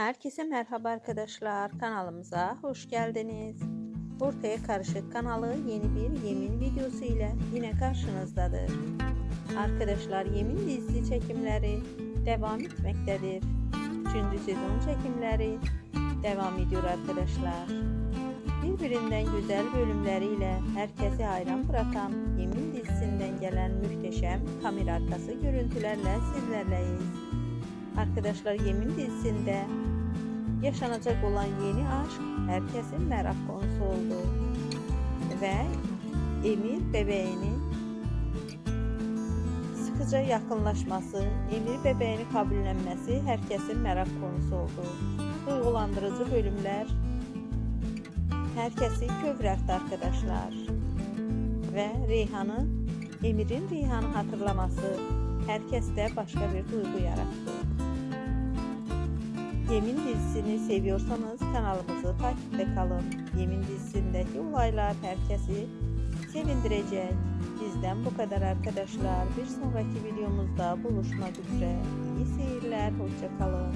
Herkese merhaba arkadaşlar. Kanalımıza hoş geldiniz. Ortaya Karışık kanalı yeni bir yemin videosu ile yine karşınızdadır. Arkadaşlar yemin dizisi çekimleri devam etmektedir. Üçüncü sezon çekimleri devam ediyor arkadaşlar. Birbirinden güzel bölümleriyle herkesi hayran bırakan Yemin dizisinden gelen muhteşem kamera arkası görüntülerle sizlerleyiz. Arkadaşlar Yemin dizisinde yaşanacak olan yeni aşk herkesin merak konusu oldu. Ve Emir bebeğinin sıkıca yakınlaşması, Emir bebeğini kabullenmesi herkesin merak konusu oldu. Duygulandırıcı bölümler herkesi kövrəkti arkadaşlar. Ve Reyhan'ı, Emir'in Reyhan'ı hatırlaması herkeste başka bir duygu yarattı. Yemin dizisini seviyorsanız kanalımızı takipte kalın. Yemin dizisindeki olaylar herkesi sevindirecek. Bizden bu kadar arkadaşlar. Bir sonraki videomuzda buluşmak üzere. İyi seyirler, hoşça kalın.